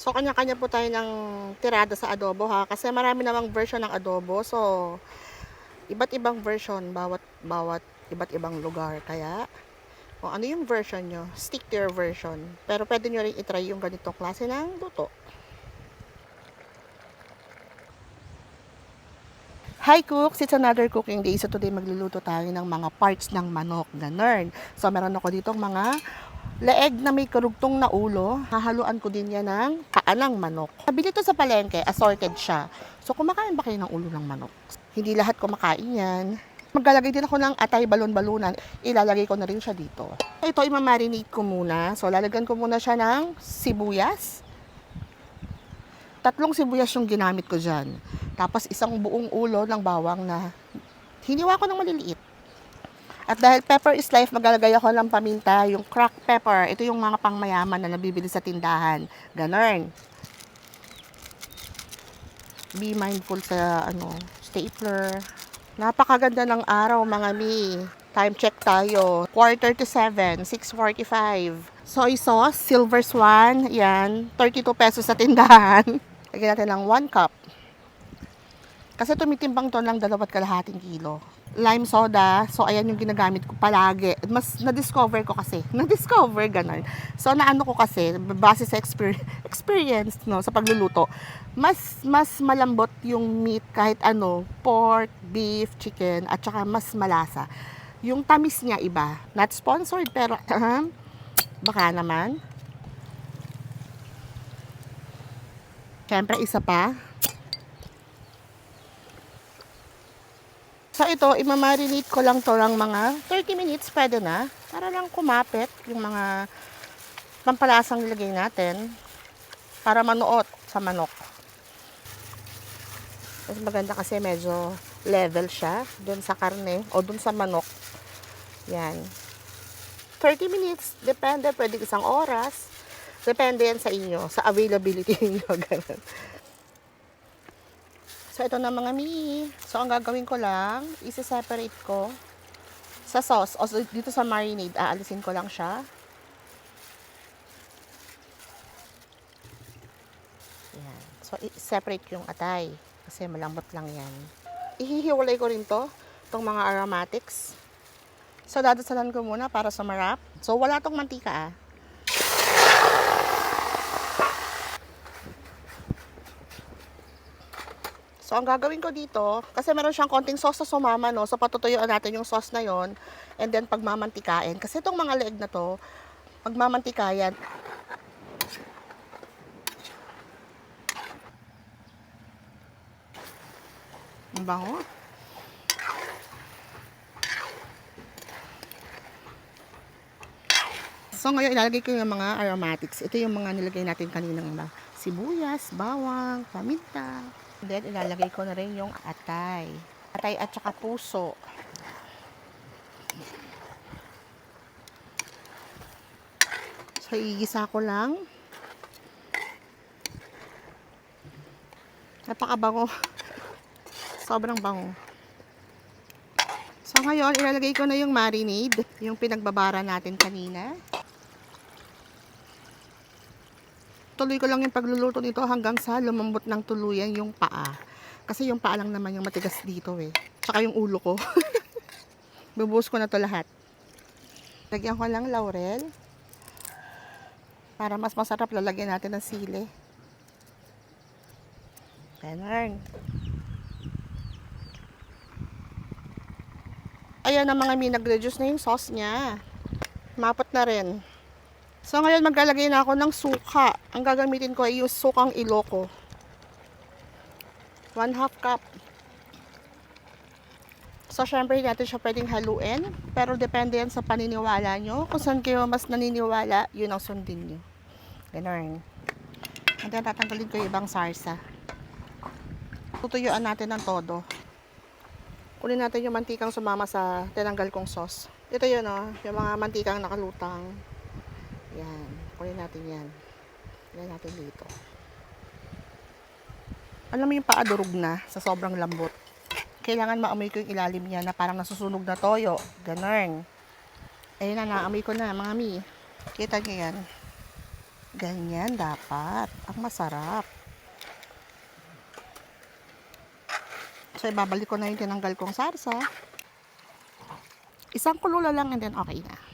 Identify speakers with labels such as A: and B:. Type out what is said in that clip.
A: So, kanya-kanya po tayo ng tirada sa adobo ha. Kasi marami namang version ng adobo. So, iba't ibang version bawat bawat iba't ibang lugar. Kaya, kung ano yung version nyo, stick to your version. Pero pwede nyo rin itry yung ganitong klase ng luto. Hi cooks! It's another cooking day. So today magluluto tayo ng mga parts ng manok na nern. So meron ako ditong mga leeg na may karugtong na ulo. Hahaluan ko din yan ng paa ng manok. Nabili to sa palengke, assorted siya. So kumakain ba kayo ng ulo ng manok? Hindi lahat kumakain yan. Maglalagay din ako ng atay balon-balunan. Ilalagay ko na rin siya dito. Ito, imamarinate ko muna. So lalagyan ko muna siya ng sibuyas. Tatlong sibuyas yung ginamit ko dyan. Tapos isang buong ulo ng bawang na hiniwa ko ng maliliit. At dahil pepper is life, maglalagay ako ng paminta, yung cracked pepper. Ito yung mga pangmayaman na nabibili sa tindahan. Ganon. Be mindful sa ano, stapler. Napakaganda ng araw mga mi. Time check tayo. Quarter to 7, 6.45. Soy sauce, silver swan. Yan, 32 pesos sa tindahan. Lagyan natin ng 1 cup. Kasi tumitimbang to ng dalawat kalahating kilo. Lime soda, so ayan yung ginagamit ko palagi. Mas na-discover ko kasi. Na-discover, ganun. So naano ko kasi, base sa exper- experience no, sa pagluluto, mas mas malambot yung meat kahit ano, pork, beef, chicken, at saka mas malasa. Yung tamis niya iba. Not sponsored, pero baka naman. Siyempre, isa pa, So ito, imamarinate ko lang to ng mga 30 minutes, pwede na. Para lang kumapit yung mga pampalasang nilagay natin. Para manuot sa manok. Mas maganda kasi medyo level siya dun sa karne o dun sa manok. Yan. 30 minutes, depende, pwede isang oras. Depende yan sa inyo, sa availability niyo ganun. So, ito na mga mi. So, ang gagawin ko lang, isi-separate ko sa sauce. O dito sa marinade, aalisin ko lang siya. Yan. So, i-separate yung atay. Kasi malambot lang yan. Ihihiwalay ko rin to, itong mga aromatics. So, dadasalan ko muna para sumarap. So, wala tong mantika ah. So, ang gagawin ko dito, kasi meron siyang konting sauce na sumama, no? So, patutuyuan natin yung sauce na yon and then pagmamantikain. Kasi itong mga leeg na to, pagmamantikayan, ang bango. So, ngayon ilalagay ko yung mga aromatics. Ito yung mga nilagay natin kaninang ba? Sibuyas, bawang, paminta, Then, ilalagay ko na rin yung atay. Atay at saka puso. So, igisa ko lang. Napakabango. Sobrang bango. So, ngayon, ilalagay ko na yung marinade. Yung pinagbabara natin kanina. Tuloy ko lang yung pagluluto nito hanggang sa lumambot ng tuluyan yung paa. Kasi yung paa lang naman yung matigas dito eh. Tsaka yung ulo ko. Bubuhos ko na to lahat. Lagyan ko lang laurel. Para mas masarap, lalagyan natin ng sili. Ganun. Ayan na mga mi, na yung sauce niya. Mapot na rin. So ngayon maglalagay na ako ng suka. Ang gagamitin ko ay yung sukang iloko. 1 half cup. So syempre hindi natin siya pwedeng haluin. Pero depende yan sa paniniwala nyo. Kung saan kayo mas naniniwala, yun ang sundin nyo. Ganun. And then tatanggalin ko yung ibang sarsa. Tutuyuan natin ng todo. Kunin natin yung mantikang sumama sa tinanggal kong sauce. Ito yun oh, yung mga mantikang nakalutang. Kunin natin yan. Kunin natin dito. Alam mo yung paa durog na sa sobrang lambot. Kailangan maamoy ko yung ilalim niya na parang nasusunog na toyo. Ganun. Ayun na, naamoy ko na, mga mi. Kita niyo yan. Ganyan dapat. Ang masarap. So, ibabalik ko na yung tinanggal kong sarsa. Isang kulo lang and then okay na.